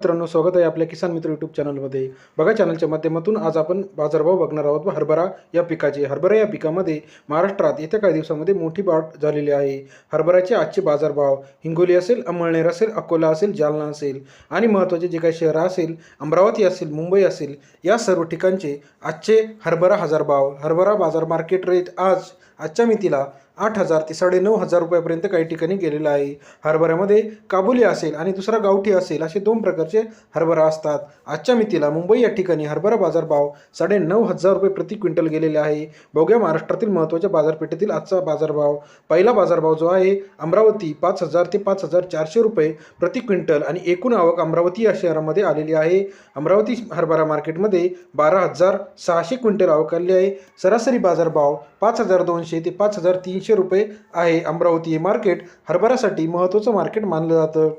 मित्रांनो स्वागत आहे आपल्या किसान मित्र यूट्यूब चॅनलमध्ये बघा चॅनलच्या माध्यमातून आज आपण बाजारभाव बघणार आहोत हरभरा या पिकाचे. हरभरा या पिकामध्ये महाराष्ट्रात येत्या काही दिवसामध्ये मोठी वाढ झालेली आहे. हरभऱ्याचे आजचे बाजारभाव हिंगोली असेल अमळनेर असेल अकोला असेल जालना असेल आणि महत्त्वाचे जे काही शहरं असेल अमरावती असेल मुंबई असेल या सर्व ठिकाणचे आजचे हरभरा हजारभाव हरभरा बाजार मार्केट रेट आज आजच्या मितीला आठ हजार ते साडेनऊ हजार रुपयापर्यंत काही ठिकाणी गेलेला आहे. हरभऱ्यामध्ये काबुली असेल आणि दुसरा गावठी असेल असे दोन प्रकारचे हरभरा असतात. आजच्या मितीला मुंबई या ठिकाणी हरभरा बाजारभाव साडेनऊ हजार रुपये प्रति क्विंटल गेलेले आहे. बघूया महाराष्ट्रातील महत्त्वाच्या बाजारपेठेतील आजचा बाजारभाव पहिला बाजारभाव जो आहे अमरावती पाच हजार ते पाच हजार चारशे रुपये प्रति क्विंटल आणि एकूण आवक अमरावती या शहरामध्ये आलेली आहे. अमरावती हरभरा मार्केटमध्ये बारा हजार सहाशे क्विंटल आवक आलेली आहे. सरासरी बाजारभाव पाच हजार दोनशे ते पाच हजार तीनशे रुपये आहे अमरावती हे मार्केट. हरभऱ्यासाठी महत्त्वाचं मार्केट मानलं जातं.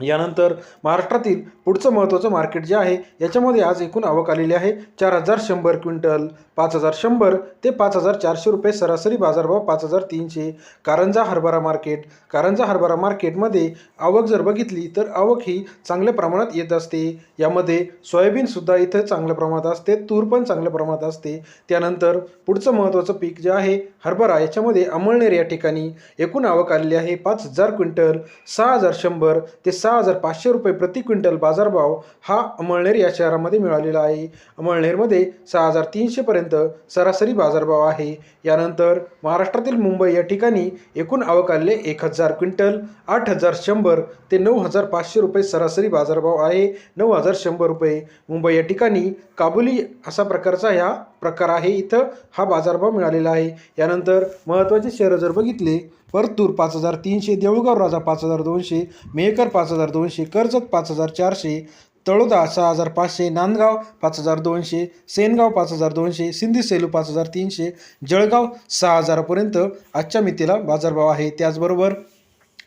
यानंतर महाराष्ट्रातील पुढचं महत्त्वाचं मार्केट जे आहे याच्यामध्ये आज एकूण आवक आलेली आहे. चार हजार शंभर क्विंटल पाच हजार शंभर ते पाच हजार चारशे रुपये सरासरी बाजारभाव पाच हजार तीनशे. कारंजा हरभरा मार्केट कारंजा हरभरा मार्केटमध्ये आवक जर बघितली तर आवक ही चांगल्या प्रमाणात येत असते. यामध्ये सोयाबीनसुद्धा इथं चांगल्या प्रमाणात असते तूर पण चांगल्या प्रमाणात असते. त्यानंतर पुढचं महत्त्वाचं पीक जे आहे हरभरा याच्यामध्ये अमळनेर या ठिकाणी एकूण आवक आलेली आहे पाच हजार क्विंटल सहा हजार शंभर ते सहा हजार पाचशे रुपये प्रति क्विंटल बाजारभाव हा अमळनेर या शहरामध्ये मिळालेला आहे. अमळनेरमध्ये सहा हजार तीनशेपर्यंत सरासरी बाजारभाव आहे. यानंतर महाराष्ट्रातील मुंबई या ठिकाणी एकूण आवक आलेले एक हजार क्विंटल आठ हजार शंभर ते नऊ हजार पाचशे रुपये सरासरी बाजारभाव आहे. नऊ हजार शंभर रुपये. मुंबई या ठिकाणी काबुली असा प्रकारचा ह्या प्रकार आहे. इथं हा बाजारभाव मिळालेला आहे. यानंतर महत्त्वाचे शहरं जर बघितले परतूर पाच हजार तीनशे देऊळगाव राजा पाच हजार दोनशे मेहकर पाच हजार दोनशे कर्जत पाच हजार चारशे तळोदा सहा हजार पाचशे नांदगाव पाच हजार दोनशे सेनगाव पाच हजार दोनशे सिंधी सेलू पाच हजार तीनशे जळगाव सहा हजारापर्यंत आजच्या मितीला बाजारभाव आहे. त्याचबरोबर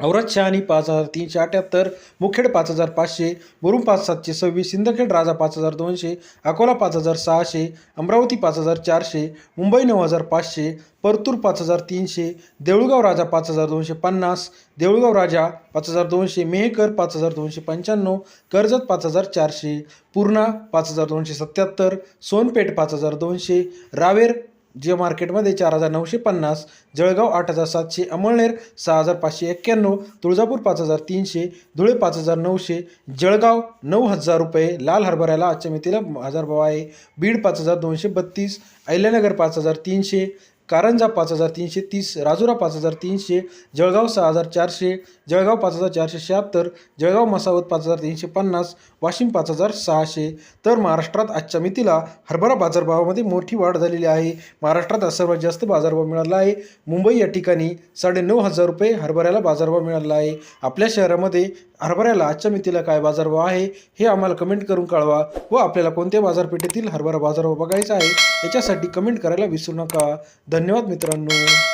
औरत शहाणी पाच हजार तीनशे अठ्याहत्तर मुखेड पाच हजार पाचशे मुरुम पाच सातशे सव्वीस सिंदखेड राजा पाच हजार दोनशे अकोला पाच हजार सहाशे अमरावती पाच हजार चारशे मुंबई नऊ हजार पाचशे परतूर पाच हजार तीनशे देऊळगाव राजा पाच हजार दोनशे पन्नास देऊळगाव राजा पाच हजार दोनशे मेहकर पाच हजार दोनशे पंच्याण्णव कर्जत पाच हजार चारशे पूर्णा पाच हजार दोनशे सत्याहत्तर सोनपेठ पाच हजार दोनशे रावेर जे मार्केटमध्ये चार हजार नऊशे पन्नास जळगाव आठ हजार सातशे अमळनेर सहा हजार पाचशे एक्क्याण्णव तुळजापूर पाच हजार तीनशे धुळे पाच हजार नऊशे जळगाव नऊ हजार रुपये लाल हरभऱ्याला आजच्या मितीला हजारभाव आहे. बीड पाच हजार दोनशे बत्तीस अहिल्यानगर पाच हजार तीनशे कारंजा पाच हजार तीनशे तीस राजुरा पाच हजार तीनशे जळगाव सहा हजार चारशे जळगाव पाच हजार चारशे शहात्तर जळगाव मसावत पाच हजार तीनशे पन्नास वाशिम पाच हजार सहाशे. तर महाराष्ट्रात आजच्या मितीला हरभरा बाजारभावामध्ये मोठी वाढ झालेली आहे. महाराष्ट्रात आज सर्वात जास्त बाजारभाव मिळाला आहे. मुंबई या ठिकाणी साडेनऊ हजार रुपये हरभऱ्याला बाजारभाव मिळाला आहे. आपल्या शहरामध्ये हरभऱ्याला आजच्या मितीला काय बाजारभाव आहे हे आम्हाला कमेंट करून कळवा व आपल्याला कोणत्या बाजारपेठेतील हरभरा बाजारभाव बघायचा आहे याच्यासाठी कमेंट करायला विसरू नका. धन्यवाद मित्रांनो.